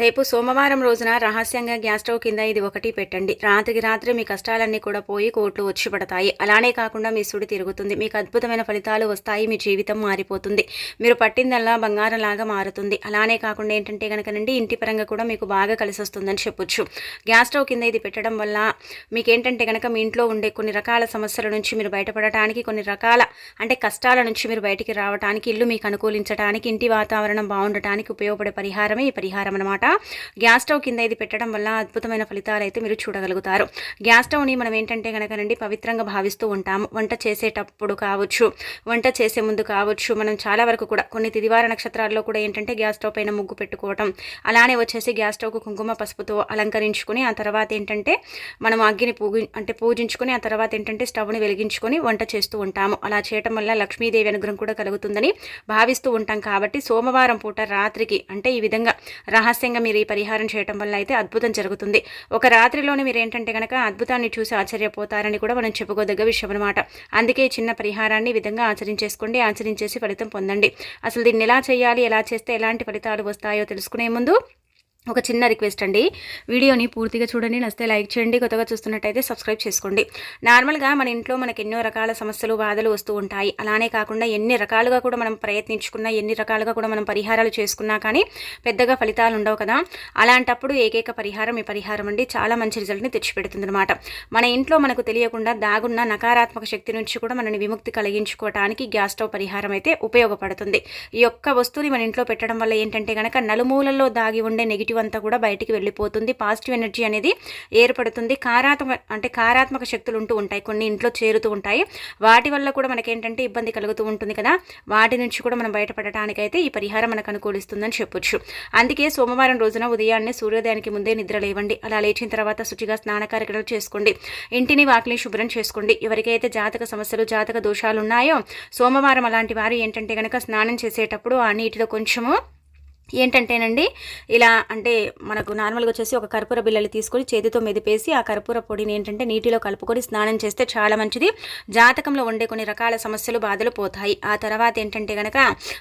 రేపు సోమవారం రోజున రహస్యంగా గ్యాస్ స్టవ్ కింద ఇది ఒకటి పెట్టండి. రాత్రికి రాత్రి మీ కష్టాలన్నీ కూడా పోయి కోట్లు వచ్చి పడతాయి. అలానే కాకుండా మీ సుడి తిరుగుతుంది. మీకు అద్భుతమైన ఫలితాలు వస్తాయి. మీ జీవితం మారిపోతుంది. మీరు పట్టిందల్లా బంగారంలాగా మారుతుంది. అలానే కాకుండా ఏంటంటే కనుకనండి ఇంటి పరంగా కూడా మీకు బాగా కలిసి వస్తుందని చెప్పొచ్చు. గ్యాస్ స్టవ్ కింద ఇది పెట్టడం వల్ల మీకు ఏంటంటే కనుక మీ ఇంట్లో ఉండే కొన్ని రకాల సమస్యల నుంచి మీరు బయటపడటానికి కొన్ని రకాల అంటే కష్టాల నుంచి మీరు బయటికి రావడానికి ఇల్లు మీకు అనుకూలించడానికి ఇంటి వాతావరణం బాగుండటానికి ఉపయోగపడే పరిహారమే ఈ పరిహారం అనమాట గ్యాస్ స్టవ్ కింద ఇది పెట్టడం వల్ల అద్భుతమైన ఫలితాలు అయితే మీరు చూడగలుగుతారు. గ్యాస్ స్టవ్ని మనం ఏంటంటే కనుకనండి పవిత్రంగా భావిస్తూ ఉంటాము. వంట చేసేటప్పుడు కావచ్చు వంట చేసే ముందు కావచ్చు మనం చాలా వరకు కూడా కొన్ని తిదివార నక్షత్రాల్లో కూడా ఏంటంటే గ్యాస్ స్టవ్ పైన ముగ్గు పెట్టుకోవటం అలానే వచ్చేసి గ్యాస్ స్టవ్కు కుంకుమ పసుపుతో అలంకరించుకొని ఆ తర్వాత ఏంటంటే మనం అగ్గిని పూగి అంటే పూజించుకొని ఆ తర్వాత ఏంటంటే స్టవ్ని వెలిగించుకొని వంట చేస్తూ ఉంటాము. అలా చేయటం వల్ల లక్ష్మీదేవి అనుగ్రహం కూడా కలుగుతుందని భావిస్తూ ఉంటాం. కాబట్టి సోమవారం పూట రాత్రికి అంటే ఈ విధంగా రహస్యంగా మీరు ఈ పరిహారం చేయటం వల్ల అయితే అద్భుతం జరుగుతుంది. ఒక రాత్రిలోనే మీరు ఏంటంటే కనుక అద్భుతాన్ని చూసి ఆశ్చర్యపోతారని కూడా మనం చెప్పుకోదగ్గ విషయం అనమాట అందుకే చిన్న పరిహారాన్ని విధంగా ఆచరించేసుకోండి ఆచరించేసి ఫలితం పొందండి. అసలు దీన్ని ఎలా చేయాలి ఎలా చేస్తే ఎలాంటి ఫలితాలు వస్తాయో తెలుసుకునే ముందు ఒక చిన్న రిక్వెస్ట్ అండి. వీడియోని పూర్తిగా చూడండి నచ్చితే లైక్ చేయండి కొత్తగా చూస్తున్నట్టయితే సబ్స్క్రైబ్ చేసుకోండి. నార్మల్గా మన ఇంట్లో మనకు ఎన్నో రకాల సమస్యలు బాధలు వస్తూ ఉంటాయి. అలానే కాకుండా ఎన్ని రకాలుగా కూడా మనం ప్రయత్నించుకున్నా ఎన్ని రకాలుగా కూడా మనం పరిహారాలు చేసుకున్నా కానీ పెద్దగా ఫలితాలు ఉండవు కదా. అలాంటప్పుడు ఏకైక పరిహారం ఈ పరిహారం అండి. చాలా మంచి రిజల్ట్ని తెచ్చిపెడుతుంది అనమాట మన ఇంట్లో మనకు తెలియకుండా దాగున్న నకారాత్మక శక్తి నుంచి కూడా మనని విముక్తి కలిగించుకోవటానికి గ్యాస్ స్టవ్ పరిహారం అయితే ఉపయోగపడుతుంది. ఈ యొక్క వస్తువుని మన ఇంట్లో పెట్టడం వల్ల ఏంటంటే కనుక నలుమూలల్లో దాగి ఉండే నెగిటివ్ అంతా కూడా బయటికి వెళ్ళిపోతుంది. పాజిటివ్ ఎనర్జీ అనేది ఏర్పడుతుంది. కారాత్మక అంటే కారాత్మక శక్తులు ఉంటూ ఉంటాయి. కొన్ని ఇంట్లో చేరుతూ ఉంటాయి. వాటి వల్ల కూడా మనకేంటంటే ఇబ్బంది కలుగుతూ ఉంటుంది కదా. వాటి నుంచి కూడా మనం బయటపడటానికైతే ఈ పరిహారం మనకు అనుకూలిస్తుందని చెప్పొచ్చు. అందుకే సోమవారం రోజున ఉదయాన్నే సూర్యోదయానికి ముందే నిద్ర లేవండి. అలా లేచిన తర్వాత శుచిగా స్నాన కార్యక్రమాలు చేసుకోండి. ఇంటిని వాకిలి శుభ్రం చేసుకోండి. ఎవరికైతే జాతక సమస్యలు జాతక దోషాలు ఉన్నాయో సోమవారం అలాంటి వారు ఏంటంటే కనుక స్నానం చేసేటప్పుడు ఆ నీటిలో కొంచెము ఏంటంటేనండి ఇలా అంటే మనకు నార్మల్గా వచ్చేసి ఒక కర్పూర బిళ్ళలు తీసుకొని చేతితో మెదిపేసి ఆ కర్పూర పొడిని ఏంటంటే నీటిలో కలుపుకొని స్నానం చేస్తే చాలా మంచిది. జాతకంలో ఉండే కొన్ని రకాల సమస్యలు బాధలు పోతాయి. ఆ తర్వాత ఏంటంటే కనుక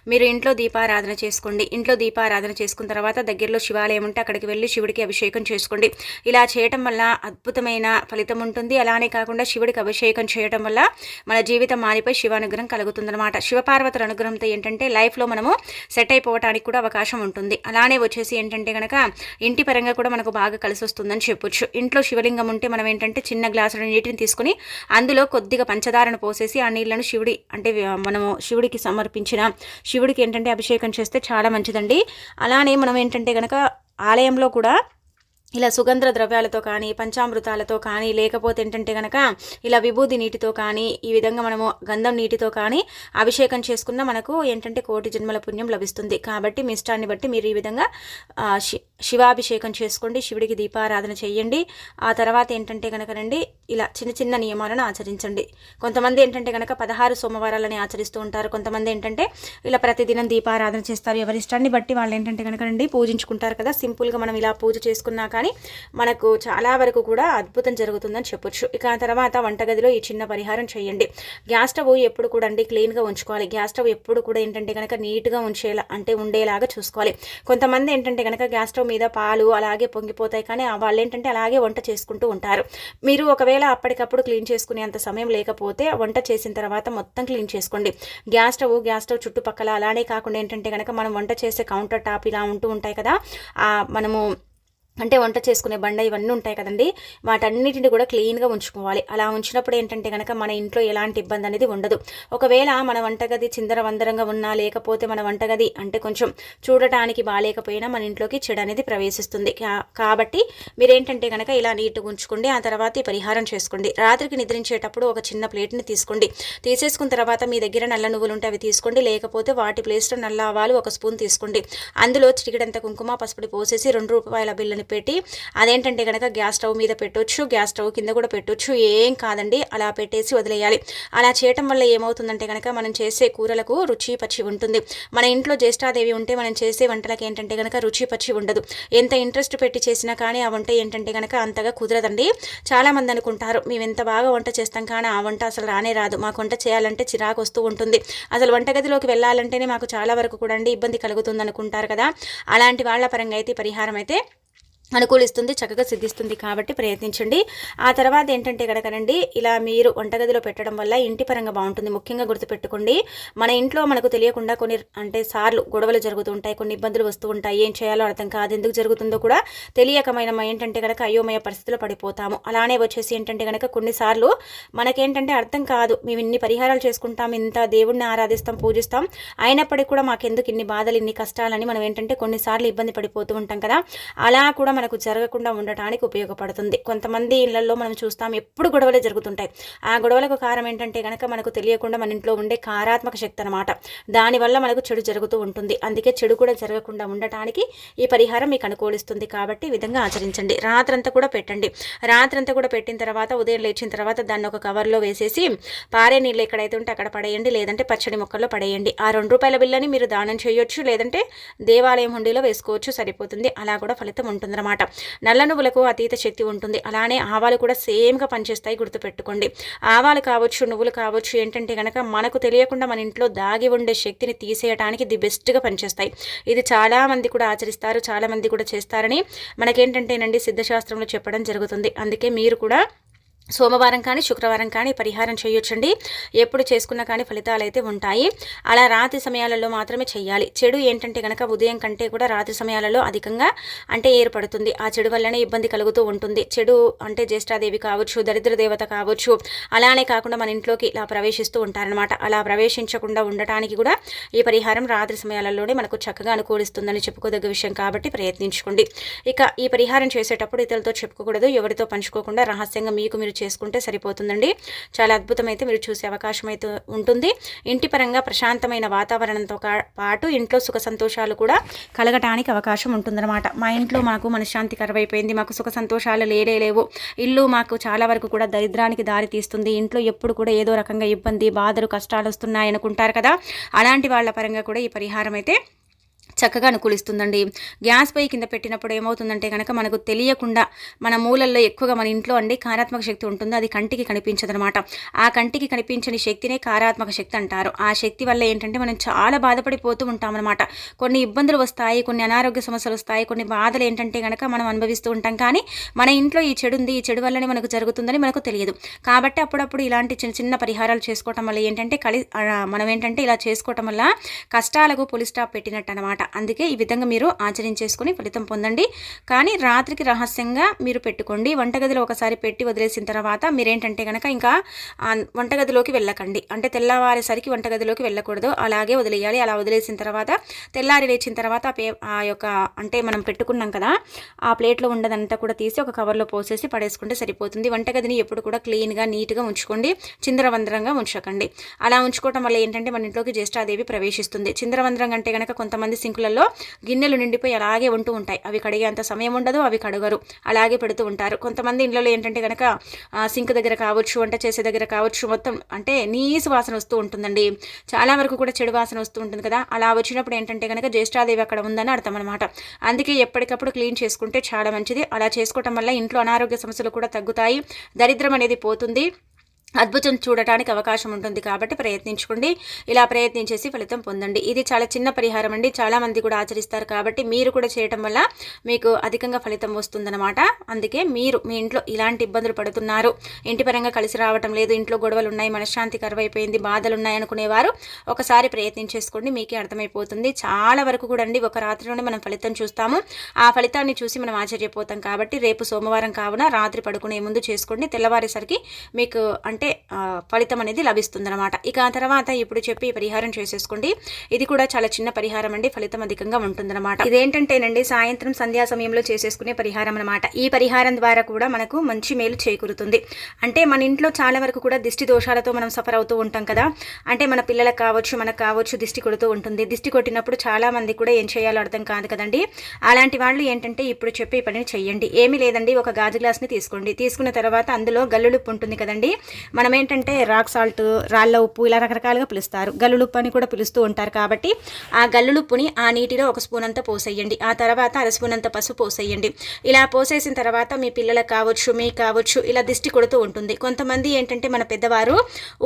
మీరు ఇంట్లో దీపారాధన చేసుకోండి. ఇంట్లో దీపారాధన చేసుకున్న తర్వాత దగ్గరలో శివాలయం ఉంటే అక్కడికి వెళ్ళి శివుడికి అభిషేకం చేసుకోండి. ఇలా చేయటం వల్ల అద్భుతమైన ఫలితం ఉంటుంది. అలానే కాకుండా శివుడికి అభిషేకం చేయటం వల్ల మన జీవితం మారిపోయి శివానుగ్రహం కలుగుతుందన్నమాట. శివపార్వతుల అనుగ్రహంతో ఏంటంటే లైఫ్లో మనము సెట్ అయిపోవడానికి కూడా అవకాశం ఉంటుంది. అలానే వచ్చేసి ఏంటంటే కనుక ఇంటి పరంగా కూడా మనకు బాగా కలిసి వస్తుందని చెప్పొచ్చు. ఇంట్లో శివలింగం ఉంటే మనం ఏంటంటే చిన్న గ్లాసుల నీటిని తీసుకుని అందులో కొద్దిగా పంచదారను పోసేసి ఆ నీళ్ళను శివుడి అంటే మనము శివుడికి సమర్పించిన శివుడికి ఏంటంటే అభిషేకం చేస్తే చాలా మంచిదండి. అలానే మనం ఏంటంటే కనుక ఆలయంలో కూడా ఇలా సుగంధ ద్రవ్యాలతో కానీ పంచామృతాలతో కానీ లేకపోతే ఏంటంటే కనుక ఇలా విభూది నీటితో కానీ ఈ విధంగా మనము గంధం నీటితో కానీ అభిషేకం చేసుకున్న మనకు ఏంటంటే కోటి జన్మల పుణ్యం లభిస్తుంది. కాబట్టి మీ ఇష్టాన్ని బట్టి మీరు ఈ విధంగా శి శివాభిషేకం చేసుకోండి శివుడికి దీపారాధన చేయండి. ఆ తర్వాత ఏంటంటే కనుక రండి ఇలా చిన్న చిన్న నియమాలను ఆచరించండి. కొంతమంది ఏంటంటే కనుక పదహారు సోమవారాలని ఆచరిస్తూ ఉంటారు. కొంతమంది ఏంటంటే ఇలా ప్రతిదినం దీపారాధన చేస్తారు. ఎవరి ఇష్టాన్ని బట్టి వాళ్ళు ఏంటంటే కనుక అండి పూజించుకుంటారు కదా. సింపుల్గా మనం ఇలా పూజ చేసుకున్నా కానీ మనకు చాలా వరకు కూడా అద్భుతం జరుగుతుందని చెప్పొచ్చు. ఇక ఆ తర్వాత వంటగదిలో ఈ చిన్న పరిహారం చేయండి. గ్యాస్ స్టవ్ ఎప్పుడు కూడా అండి క్లీన్గా ఉంచుకోవాలి. గ్యాస్ స్టవ్ ఎప్పుడు కూడా ఏంటంటే కనుక నీట్గా ఉంచేలా అంటే ఉండేలాగా చూసుకోవాలి. కొంతమంది ఏంటంటే కనుక గ్యాస్ స్టవ్ మీద పాలు అలాగే పొంగిపోతాయి కానీ వాళ్ళు ఏంటంటే అలాగే వంట చేసుకుంటూ ఉంటారు. మీరు ఒకవేళ అప్పటికప్పుడు క్లీన్ చేసుకునే అంత సమయం లేకపోతే వంట చేసిన తర్వాత మొత్తం క్లీన్ చేసుకోండి. గ్యాస్ స్టవ్ గ్యాస్ స్టవ్ చుట్టుపక్కల అలానే కాకుండా ఏంటంటే కనుక మనం వంట చేసే కౌంటర్ టాప్ ఇలా ఉంటూ ఉంటాయి కదా మనము అంటే వంట చేసుకునే బండ ఇవన్నీ ఉంటాయి కదండి. వాటన్నిటిని కూడా క్లీన్గా ఉంచుకోవాలి. అలా ఉంచినప్పుడు ఏంటంటే కనుక మన ఇంట్లో ఎలాంటి ఇబ్బంది అనేది ఉండదు. ఒకవేళ మన వంటగది చిందర వందరంగా ఉన్నా లేకపోతే మన వంటగది అంటే కొంచెం చూడటానికి బాగాలేకపోయినా మన ఇంట్లోకి చెడు అనేది ప్రవేశిస్తుంది. కాబట్టి మీరేంటంటే కనుక ఇలా నీట్గా ఉంచుకోండి ఆ తర్వాత ఈ పరిహారం చేసుకోండి. రాత్రికి నిద్రించేటప్పుడు ఒక చిన్న ప్లేట్ని తీసుకోండి. తీసేసుకున్న తర్వాత మీ దగ్గర నల్ల నువ్వులు ఉంటే అవి తీసుకోండి లేకపోతే వాటి ప్లేస్లో నల్ల ఆవాలు ఒక స్పూన్ తీసుకోండి. అందులో చిటికెడంత కుంకుమ పసుపుడి పోసేసి రెండు రూపాయల బిల్లుని కింద అదేంటంటే కనుక గ్యాస్ స్టవ్ మీద పెట్టొచ్చు గ్యాస్ స్టవ్ కింద కూడా పెట్టొచ్చు ఏం కాదండి. అలా పెట్టేసి వదిలేయాలి. అలా చేయటం వల్ల ఏమవుతుందంటే కనుక మనం చేసే కూరలకు రుచి పచ్చి ఉంటుంది. మన ఇంట్లో జ్యేష్ఠాదేవి ఉంటే మనం చేసే వంటలకు ఏంటంటే కనుక రుచి పచ్చి ఉండదు. ఎంత ఇంట్రెస్ట్ పెట్టి చేసినా కానీ ఆ వంట ఏంటంటే కనుక అంతగా కుదరదండి. చాలామంది అనుకుంటారు మేము ఎంత బాగా వంట చేస్తాం కానీ ఆ వంట అసలు రానే రాదు. మాకు వంట చేయాలంటే చిరాకు వస్తూ ఉంటుంది. అసలు వంటగదిలోకి వెళ్ళాలంటేనే మాకు చాలా వరకు కూడా అండి ఇబ్బంది కలుగుతుంది అనుకుంటారు కదా. అలాంటి వాళ్ళ పరంగా అయితే పరిహారం అయితే అనుకూలిస్తుంది చక్కగా సిద్ధిస్తుంది కాబట్టి ప్రయత్నించండి. ఆ తర్వాత ఏంటంటే కనుకనండి ఇలా మీరు వంటగదిలో పెట్టడం వల్ల ఇంటి పరంగా బాగుంటుంది. ముఖ్యంగా గుర్తుపెట్టుకోండి మన ఇంట్లో మనకు తెలియకుండా కొన్ని అంటే సార్లు గొడవలు జరుగుతూ ఉంటాయి కొన్ని ఇబ్బందులు వస్తూ ఉంటాయి. ఏం చేయాలో అర్థం కాదు ఎందుకు జరుగుతుందో కూడా తెలియకమైన ఏంటంటే కనుక అయోమయ పరిస్థితులు పడిపోతాము. అలానే వచ్చేసి ఏంటంటే కనుక కొన్నిసార్లు మనకేంటంటే అర్థం కాదు మేము ఇన్ని పరిహారాలు చేసుకుంటాం ఇంత దేవుణ్ణి ఆరాధిస్తాం పూజిస్తాం. అయినప్పటికీ కూడా మాకెందుకు ఇన్ని బాధలు ఇన్ని కష్టాలని మనం ఏంటంటే కొన్నిసార్లు ఇబ్బంది పడిపోతూ ఉంటాం కదా. అలా కూడా మనకు జరగకుండా ఉండటానికి ఉపయోగపడుతుంది. కొంతమంది ఇళ్ళలో మనం చూస్తాం ఎప్పుడు గొడవలే జరుగుతుంటాయి. ఆ గొడవలకు కారణం ఏంటంటే కనుక మనకు తెలియకుండా మన ఇంట్లో ఉండే కారాత్మక శక్తి అనమాట దానివల్ల మనకు చెడు జరుగుతూ ఉంటుంది. అందుకే చెడు కూడా జరగకుండా ఉండటానికి ఈ పరిహారం మీకు అనుకూలిస్తుంది. కాబట్టి ఈ విధంగా ఆచరించండి. రాత్రంతా కూడా పెట్టండి. రాత్రంతా కూడా పెట్టిన తర్వాత ఉదయం లేచిన తర్వాత దాన్ని ఒక కవర్లో వేసేసి పారే నీళ్ళు ఎక్కడైతే ఉంటే అక్కడ పడేయండి. లేదంటే పచ్చడి మొక్కల్లో పడేయండి. ఆ రెండు రూపాయల బిల్లని మీరు దానం చేయొచ్చు. లేదంటే దేవాలయం హుండీలో వేసుకోవచ్చు. సరిపోతుంది. అలా కూడా ఫలితం ఉంటుందన్నమాట. నల్ల నువ్వులకు అతీత శక్తి ఉంటుంది. అలానే ఆవాలు కూడా సేమ్గా పనిచేస్తాయి గుర్తుపెట్టుకోండి. ఆవాలు కావచ్చు నువ్వులు కావచ్చు ఏంటంటే కనుక మనకు తెలియకుండా మన ఇంట్లో దాగి ఉండే శక్తిని తీసేయడానికి ది బెస్ట్గా పనిచేస్తాయి. ఇది చాలామంది కూడా ఆచరిస్తారు చాలామంది కూడా చేస్తారని మనకేంటంటేనండి సిద్ధశాస్త్రంలో చెప్పడం జరుగుతుంది. అందుకే మీరు కూడా సోమవారం కానీ శుక్రవారం కానీ పరిహారం చేయొచ్చండి. ఎప్పుడు చేసుకున్నా కానీ ఫలితాలు అయితే ఉంటాయి. అలా రాత్రి సమయాలలో మాత్రమే చేయాలి. చెడు ఏంటంటే కనుక ఉదయం కంటే కూడా రాత్రి సమయాలలో అధికంగా అంటే ఏర్పడుతుంది. ఆ చెడు వల్లనే ఇబ్బంది కలుగుతూ ఉంటుంది. చెడు అంటే జ్యేష్ఠాదేవి కావచ్చు దరిద్ర దేవత కావచ్చు అలానే కాకుండా మన ఇంట్లోకి ఇలా ప్రవేశిస్తూ ఉంటారనమాట అలా ప్రవేశించకుండా ఉండటానికి కూడా ఈ పరిహారం రాత్రి సమయాలలోనే మనకు చక్కగా అనుకూలిస్తుందని చెప్పుకోదగ్గ విషయం కాబట్టి ప్రయత్నించుకోండి. ఇక ఈ పరిహారం చేసేటప్పుడు ఇతరులతో చెప్పుకోకూడదు ఎవరితో పంచుకోకుండా రహస్యంగా మీకు మీరు చేసుకుంటే సరిపోతుందండి. చాలా అద్భుతమైతే మీరు చూసే అవకాశం అయితే ఉంటుంది. ఇంటి పరంగా ప్రశాంతమైన వాతావరణంతో పాటు ఇంట్లో సుఖ సంతోషాలు కూడా కలగటానికి అవకాశం ఉంటుందన్నమాట. మా ఇంట్లో మాకు మనశ్శాంతి కరువైపోయింది. మాకు సుఖ సంతోషాలు లేడే లేవు. ఇల్లు మాకు చాలా వరకు కూడా దరిద్రానికి దారి తీస్తుంది. ఇంట్లో ఎప్పుడు కూడా ఏదో రకంగా ఇబ్బంది బాధలు కష్టాలు వస్తున్నాయి అనుకుంటారు కదా. అలాంటి వాళ్ళ పరంగా కూడా ఈ పరిహారం అయితే చక్కగా అనుకూలిస్తుందండి. గ్యాస్ పై కింద పెట్టినప్పుడు ఏమవుతుందంటే కనుక మనకు తెలియకుండా మన మూలల్లో ఎక్కువగా మన ఇంట్లో అండి కారాత్మక శక్తి ఉంటుంది. అది కంటికి కనిపించదనమాట. ఆ కంటికి కనిపించని శక్తినే కారాత్మక శక్తి అంటారు. ఆ శక్తి వల్ల ఏంటంటే మనం చాలా బాధపడిపోతూ ఉంటామన్నమాట కొన్ని ఇబ్బందులు వస్తాయి కొన్ని అనారోగ్య సమస్యలు వస్తాయి కొన్ని బాధలు ఏంటంటే కనుక మనం అనుభవిస్తూ ఉంటాం. కానీ మన ఇంట్లో ఈ చెడు ఉంది ఈ చెడు వల్లనే మనకు జరుగుతుందని మనకు తెలియదు. కాబట్టి అప్పుడప్పుడు ఇలాంటి చిన్న చిన్న పరిహారాలు చేసుకోవటం వల్ల ఏంటంటే కలి మనం ఏంటంటే ఇలా చేసుకోవటం వల్ల కష్టాలకు పులి స్టాప్ పెట్టినట్టు అనమాట అందుకే ఈ విధంగా మీరు ఆచరించేసుకుని ఫలితం పొందండి. కానీ రాత్రికి రహస్యంగా మీరు పెట్టుకోండి. వంటగదిలో ఒకసారి పెట్టి వదిలేసిన తర్వాత మీరేంటంటే కనుక ఇంకా వంటగదిలోకి వెళ్ళకండి. అంటే తెల్లవారేసరికి వంటగదిలోకి వెళ్ళకూడదు. అలాగే వదిలేయాలి. అలా వదిలేసిన తర్వాత తెల్లారి లేచిన తర్వాత ఆ యొక్క అంటే మనం పెట్టుకున్నాం కదా ఆ ప్లేట్లో ఉండదంతా కూడా తీసి ఒక కవర్లో పోసేసి పడేసుకుంటే సరిపోతుంది. వంటగదిని ఎప్పుడు కూడా క్లీన్గా నీట్గా ఉంచుకోండి. చిందరవందరంగా ఉంచకండి. అలా ఉంచుకోవటం వల్ల ఏంటంటే మన ఇంట్లోకి జ్యేష్ఠాదేవి ప్రవేశిస్తుంది. చిందరవందరం అంటే కనుక కొంతమంది సింకులు సింకులలో గిన్నెలు నిండిపోయి అలాగే ఉంటూ ఉంటాయి. అవి కడిగే అంత సమయం ఉండదు అవి కడగరు. అలాగే పెడుతూ ఉంటారు. కొంతమంది ఇళ్ళలో ఏంటంటే కనుక సింక్ దగ్గర కావచ్చు వంట చేసే దగ్గర కావచ్చు మొత్తం అంటే నీసు వాసన వస్తూ ఉంటుందండి. చాలా వరకు కూడా చెడు వాసన వస్తూ ఉంటుంది కదా. అలా వచ్చినప్పుడు ఏంటంటే కనుక జ్యేష్ఠాదేవి అక్కడ ఉందని అర్థం అనమాట అందుకే ఎప్పటికప్పుడు క్లీన్ చేసుకుంటే చాలా మంచిది. అలా చేసుకోవటం వల్ల ఇంట్లో అనారోగ్య సమస్యలు కూడా తగ్గుతాయి. దరిద్రం అనేది పోతుంది. అద్భుతం చూడటానికి అవకాశం ఉంటుంది కాబట్టి ప్రయత్నించుకోండి. ఇలా ప్రయత్నించేసి ఫలితం పొందండి. ఇది చాలా చిన్న పరిహారం అండి. చాలామంది కూడా ఆచరిస్తారు కాబట్టి మీరు కూడా చేయటం వల్ల మీకు అధికంగా ఫలితం వస్తుందన్నమాట. అందుకే మీరు మీ ఇంట్లో ఇలాంటి ఇబ్బందులు పడుతున్నారు. ఇంటి పరంగా కలిసి రావటం లేదు. ఇంట్లో గొడవలు ఉన్నాయి మనశ్శాంతి కరువైపోయింది బాధలు ఉన్నాయి అనుకునేవారు ఒకసారి ప్రయత్నించేసుకోండి. మీకే అర్థమైపోతుంది. చాలా వరకు కూడా అండి ఒక రాత్రిలోనే మనం ఫలితం చూస్తాము. ఆ ఫలితాన్ని చూసి మనం ఆశ్చర్యపోతాం కాబట్టి రేపు సోమవారం కావున రాత్రి పడుకునే ముందు చేసుకోండి. తెల్లవారేసరికి మీకు అంటే అంటే ఫలితం అనేది లభిస్తుంది అనమాట ఇక ఆ తర్వాత ఇప్పుడు చెప్పి పరిహారం చేసేసుకోండి. ఇది కూడా చాలా చిన్న పరిహారం అండి. ఫలితం అధికంగా ఉంటుందన్నమాట. ఇదేంటంటేనండి సాయంత్రం సంధ్యా సమయంలో చేసేసుకునే పరిహారం అనమాట ఈ పరిహారం ద్వారా కూడా మనకు మంచి మేలు చేకూరుతుంది. అంటే మన ఇంట్లో చాలా వరకు కూడా దిష్టి దోషాలతో మనం సఫర్ అవుతూ ఉంటాం కదా. అంటే మన పిల్లలకు కావచ్చు మనకు కావచ్చు దిష్టి కొడుతూ ఉంటుంది. దిష్టి కొట్టినప్పుడు చాలా మంది కూడా ఏం చేయాలో అర్థం కాదు కదండి. అలాంటి వాళ్ళు ఏంటంటే ఇప్పుడు చెప్పే పని పనిని చెయ్యండి. ఏమీ లేదండి ఒక గాజు గ్లాస్ని తీసుకోండి. తీసుకున్న తర్వాత అందులో గల్లులుప్పు ఉంటుంది కదండి. మనం ఏంటంటే రాక్ సాల్ట్ రాళ్ళ ఉప్పు ఇలా రకరకాలుగా పిలుస్తారు. గల్లులుప్పు అని కూడా పిలుస్తూ ఉంటారు కాబట్టి ఆ గల్లులుప్పుని ఆ నీటిలో ఒక స్పూన్ అంతా పోసేయండి. ఆ తర్వాత అర స్పూన్ అంత పసుపు పోసేయండి. ఇలా పోసేసిన తర్వాత మీ పిల్లలకు కావచ్చు మీకు కావచ్చు ఇలా దిష్టి కొడుతూ ఉంటుంది. కొంతమంది ఏంటంటే మన పెద్దవారు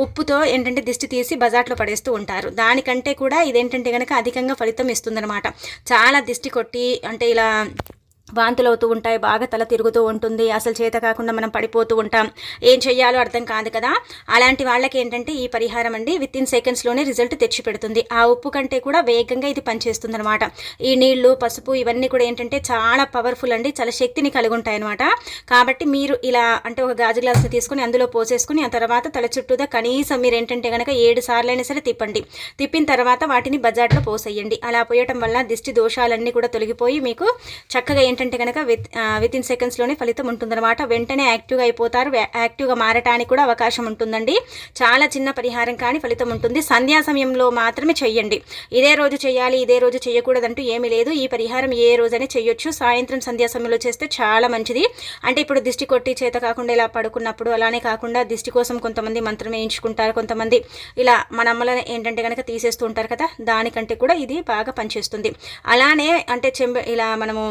ఉప్పుతో ఏంటంటే దిష్టి తీసి బజార్లో పడేస్తూ ఉంటారు. దానికంటే కూడా ఇదేంటంటే కనుక అధికంగా ఫలితం ఇస్తుందన్నమాట. చాలా దిష్టి కొట్టి అంటే ఇలా వాంతులు అవుతూ ఉంటాయి బాగా తల తిరుగుతూ ఉంటుంది. అసలు చేత కాకుండా మనం పడిపోతూ ఉంటాం. ఏం చెయ్యాలో అర్థం కాదు కదా? అలాంటి వాళ్ళకి ఏంటంటే ఈ పరిహారం అండి విత్ ఇన్ సెకండ్స్లోనే రిజల్ట్ తెచ్చి పెడుతుంది. ఆ ఉప్పు కంటే కూడా వేగంగా ఇది పనిచేస్తుంది అనమాట ఈ నీళ్ళు పసుపు ఇవన్నీ కూడా ఏంటంటే చాలా పవర్ఫుల్ అండి. చాలా శక్తిని కలిగి ఉంటాయి అనమాట కాబట్టి మీరు ఇలా అంటే ఒక గాజు గ్లాస్ని తీసుకుని అందులో పోసేసుకుని ఆ తర్వాత తల చుట్టూదా కనీసం మీరు ఏంటంటే కనుక ఏడు సార్లు అయినా సరే తిప్పండి. తిప్పిన తర్వాత వాటిని బజార్లో పోసేయండి. అలా పోయటం వల్ల దిష్టి దోషాలన్నీ కూడా తొలగిపోయి మీకు చక్కగా ఏంటంటే కనుక విత్ విత్ ఇన్ సెకండ్స్లోనే ఫలితం ఉంటుందన్నమాట. వెంటనే యాక్టివ్గా అయిపోతారు. యాక్టివ్గా మారటానికి కూడా అవకాశం ఉంటుందండి. చాలా చిన్న పరిహారం కానీ ఫలితం ఉంటుంది. సంధ్యా సమయంలో మాత్రమే చెయ్యండి. ఇదే రోజు చేయాలి ఇదే రోజు చేయకూడదంటూ ఏమీ లేదు. ఈ పరిహారం ఏ రోజైనా చేయొచ్చు సాయంత్రం సంధ్యా సమయంలో చేస్తే చాలా మంచిది. అంటే ఇప్పుడు దిష్టి కొట్టి చేత కాకుండా ఇలా పడుకున్నప్పుడు అలానే కాకుండా దిష్టి కోసం కొంతమంది మంత్రం వేయించుకుంటారు. కొంతమంది ఇలా మన అమ్మలని ఏంటంటే కనుక తీసేస్తూ ఉంటారు కదా దానికంటే కూడా ఇది బాగా పనిచేస్తుంది. అలానే అంటే చెంబ ఇలా మనము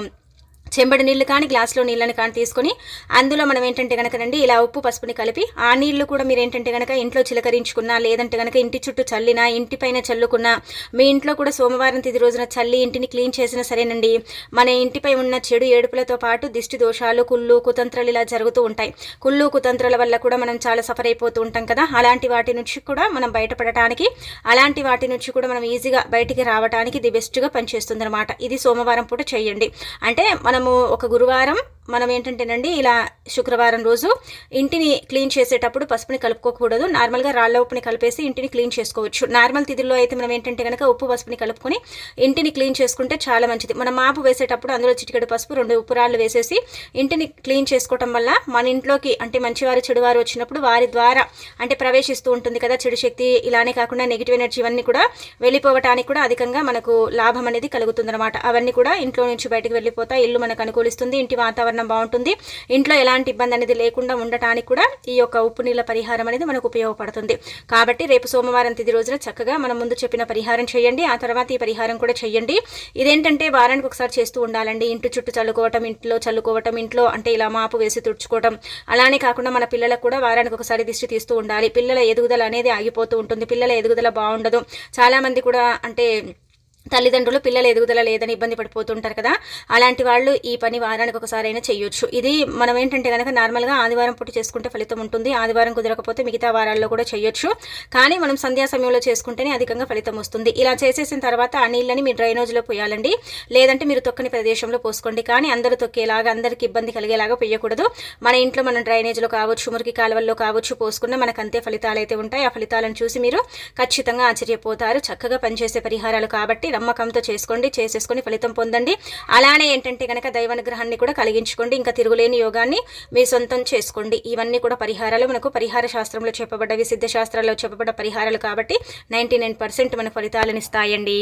చెంబడి నీళ్ళు కానీ గ్లాస్లో నీళ్ళని కానీ తీసుకొని అందులో మనం ఏంటంటే కనుక రండి ఇలా ఉప్పు పసుపుని కలిపి ఆ నీళ్ళు కూడా మీరు ఏంటంటే కనుక ఇంట్లో చిలకరించుకున్నా లేదంటే కనుక ఇంటి చుట్టూ చల్లినా ఇంటిపైన చల్లుకున్నా మీ ఇంట్లో కూడా సోమవారం తిది రోజున చల్లి ఇంటిని క్లీన్ చేసినా సరేనండి. మన ఇంటిపై ఉన్న చెడు ఏడుపులతో పాటు దిష్టి దోషాలు కుళ్ళు కుతంత్రాలు ఇలా జరుగుతూ ఉంటాయి. కుళ్ళు కుతంత్రాల వల్ల కూడా మనం చాలా సఫర్ అయిపోతూ ఉంటాం కదా. అలాంటి వాటి నుంచి కూడా మనం బయటపడటానికి అలాంటి వాటి నుంచి కూడా మనం ఈజీగా బయటికి రావడానికి ఇది బెస్ట్గా పనిచేస్తుంది అనమాట ఇది సోమవారం పూట చేయండి. అంటే మనం మనము ఒక గురువారం మనం ఏంటంటేనండి ఇలా శుక్రవారం రోజు ఇంటిని క్లీన్ చేసేటప్పుడు పసుపుని కలుపుకోకూడదు. నార్మల్గా రాళ్ళ ఉప్పుని కలిపేసి ఇంటిని క్లీన్ చేసుకోవచ్చు. నార్మల్ తిథుల్లో అయితే మనం ఏంటంటే కనుక ఉప్పు పసుపుని కలుపుకొని ఇంటిని క్లీన్ చేసుకుంటే చాలా మంచిది. మనం మాపు వేసేటప్పుడు అందులో చిటికెడు పసుపు రెండు ఉప్పు రాళ్ళు వేసేసి ఇంటిని క్లీన్ చేసుకోవటం వల్ల మన ఇంట్లోకి అంటే మంచివారు చెడువారు వచ్చినప్పుడు వారి ద్వారా అంటే ప్రవేశిస్తూ ఉంటుంది కదా చెడు శక్తి. ఇలానే కాకుండా నెగిటివ్ ఎనర్జీ ఇవన్నీ కూడా వెళ్ళిపోవటానికి కూడా అధికంగా మనకు లాభం అనేది కలుగుతుందన్నమాట. అవన్నీ కూడా ఇంట్లో నుంచి బయటకు వెళ్ళిపోతాయి. ఇల్లు మనకు అనుకూలిస్తుంది ఇంటి వాతావరణం బాగుంటుంది. ఇంట్లో ఎలాంటి ఇబ్బంది అనేది లేకుండా ఉండటానికి కూడా ఈ యొక్క ఉప్పు నీళ్ళ పరిహారం అనేది మనకు ఉపయోగపడుతుంది. కాబట్టి రేపు సోమవారం తిది రోజున చక్కగా మనం ముందు చెప్పిన పరిహారం చేయండి ఆ తర్వాత ఈ పరిహారం కూడా చేయండి. ఇదేంటంటే వారానికి ఒకసారి చేస్తూ ఉండాలండి. ఇంటి చుట్టూ చల్లుకోవటం ఇంట్లో చల్లుకోవటం ఇంట్లో అంటే ఇలా మాపు వేసి తుడుచుకోవటం. అలానే కాకుండా మన పిల్లలకు కూడా వారానికి ఒకసారి దిష్టి తీస్తూ ఉండాలి. పిల్లల ఎదుగుదల అనేది ఆగిపోతూ ఉంటుంది. పిల్లల ఎదుగుదల బాగుండదు. చాలామంది కూడా అంటే తల్లిదండ్రులు పిల్లలు ఎదుగుదల లేదని ఇబ్బంది పడిపోతుంటారు కదా. అలాంటి వాళ్ళు ఈ పని వారానికి ఒకసారి అయినా చేయొచ్చు. ఇది మనం ఏంటంటే కనుక నార్మల్గా ఆదివారం పూట చేసుకుంటే ఫలితం ఉంటుంది. ఆదివారం కుదరకపోతే మిగతా వారాల్లో కూడా చేయొచ్చు. కానీ మనం సంధ్యా సమయంలో చేసుకుంటేనే అధికంగా ఫలితం వస్తుంది. ఇలా చేసేసిన తర్వాత ఆ నీళ్ళని మీ డ్రైనేజ్లో పోయాలండి. లేదంటే మీరు తొక్కని ప్రదేశంలో పోసుకోండి. కానీ అందరూ తొక్కేలాగా అందరికి ఇబ్బంది కలిగేలాగా పోయకూడదు. మన ఇంట్లో మనం డ్రైనేజ్లో కావచ్చు మురికి కాలువల్లో కావచ్చు పోసుకున్న మనకు అంతే ఫలితాలు అయితే ఉంటాయి. ఆ ఫలితాలను చూసి మీరు ఖచ్చితంగా ఆశ్చర్యపోతారు. చక్కగా పనిచేసే పరిహారాలు కాబట్టి నమ్మకంతో చేసుకోండి చేసేసుకొని ఫలితం పొందండి. అలానే ఏంటంటే కనుక దైవానుగ్రహాన్ని కూడా కలిగించుకోండి ఇంకా తిరుగులేని యోగాన్ని మీ సొంతం చేసుకోండి. ఇవన్నీ కూడా పరిహారాలు మనకు పరిహార శాస్త్రంలో చెప్పబడ్డవి సిద్ధ శాస్త్రాల్లో చెప్పబడ్డ పరిహారాలు కాబట్టి నైంటీ నైన్ పర్సెంట్ మన ఫలితాలను ఇస్తాయండి.